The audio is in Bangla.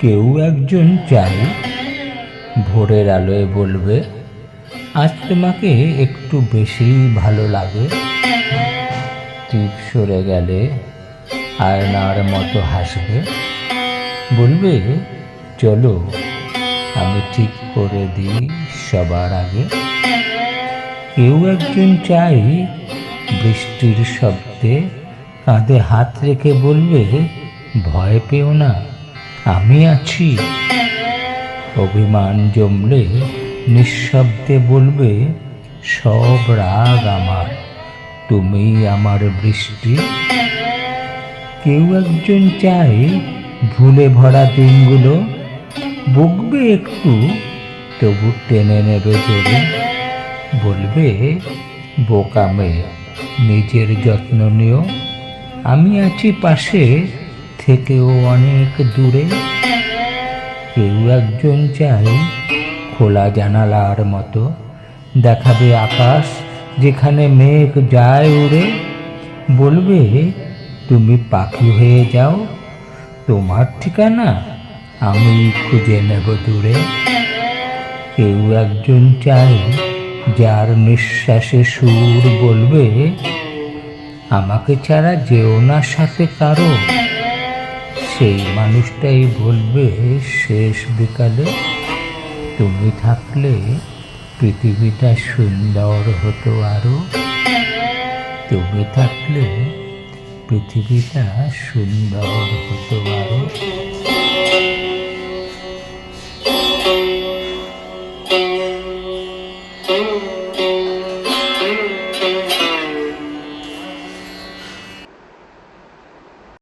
কেউ একজন চাই ভোরের আলোয় বলবে আজ তোমাকে একটু বেশি ভালো লাগে। টিপ সরে গেলে আয়নার মতো হাসবে, বলবে, চলো, আমি ঠিক করে দিই সবার আগে। কেউ একজন চাই বৃষ্টির শব্দে কাঁধে হাত রেখে বলবে, ভয় পেও না, আমি আছি। অভিমান জমলে নিঃশব্দে বলবে, সব রাগ আমার, তুমি আমার বৃষ্টি। কেউ একজন চাই ভুলে ভরা দিনগুলো, বকবে একটু, তবু টেনে নেবে জোরে বলবে বোকা মেয়ে নিজের যত্ন নিও। আমি আছি পাশে, থেকেও অনেক দূরে। কেউ একজন চাই খোলা জানালার মতো। দেখাবে আকাশ, যেখানে মেঘ যায় উড়ে। বলবে, তুমি পাখি হয়ে যাও। তোমার ঠিকানা আমি খুঁজে নেব দূরে। কেউ একজন চাই যার নিঃশ্বাসে সুর বলবে, আমাকে ছাড়া যেও না সাথে কারও। সেই মানুষটাই বলবে, শেষ বিকালে তুমি থাকলে পৃথিবীটা সুন্দর হতো আরও। তুমি থাকলে পৃথিবীটা সুন্দর হতো আরও।